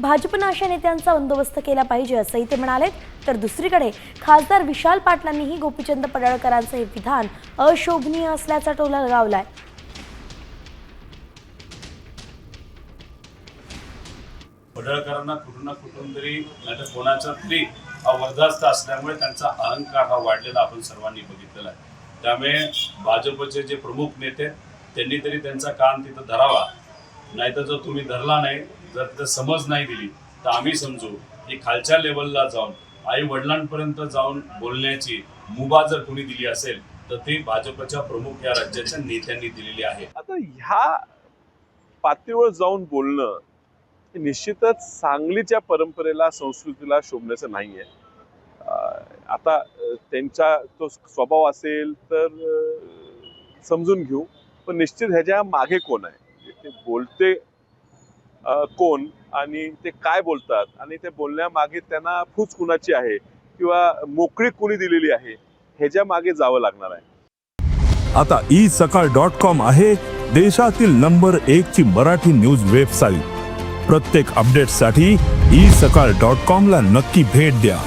भाजपनं अशा नेत्यांचा बंदोबस्त केला पाहिजे असंही ते म्हणाले तर दुसरीकडे खासदार विशाल पाटलांनीही गोपीचंद पडळकरांचं हे विधान अशोभनीय असल्याचा टोला लगावलाय. पडळकरांना कुठून ना कुठून तरी नाही कोणाचा तरी वर्धास्त असल्यामुळे त्यांचा अहंकार हा वाढलेला आपण सर्वांनी बघितलेला आहे. त्यामुळे भाजपचे जे प्रमुख नेते त्यांनी तरी त्यांचा कान तिथं धरावा. नाहीतर जर तुम्ही धरला नाही जर तिथं समज नाही दिली तर आम्ही समजू की खालच्या लेवलला जाऊन आई वडिलांपर्यंत जाऊन बोलण्याची मुभा जर कोणी दिली असेल तर ती भाजपच्या प्रमुख या राज्याच्या नेत्यांनी दिलेली आहे. आता ह्या पातळीवर जाऊन बोलणं निश्चितच सांगलीच्या परंपरेला संस्कृतीला शोभण्याचं नाही आहे आता त्यांचा तो स्वभाव असेल तर समजून घेऊ. पण निश्चित ह्याच्या मागे कोण आहे? ते बोलते कोण आणि ते काय बोलतात? आणि ते बोलण्यामागे त्यांना फूच कुणाची आहे? किंवा मोकळी कुणी दिलेली आहे? ह्याच्या मागे जावं लागणार आहे. आता ई सकाळ डॉट कॉम आहे देशातील नंबर एक ची मराठी न्यूज वेबसाईट. प्रत्येक अपडेटसाठी ई सकाळ डॉट कॉम ला नक्की भेट द्या.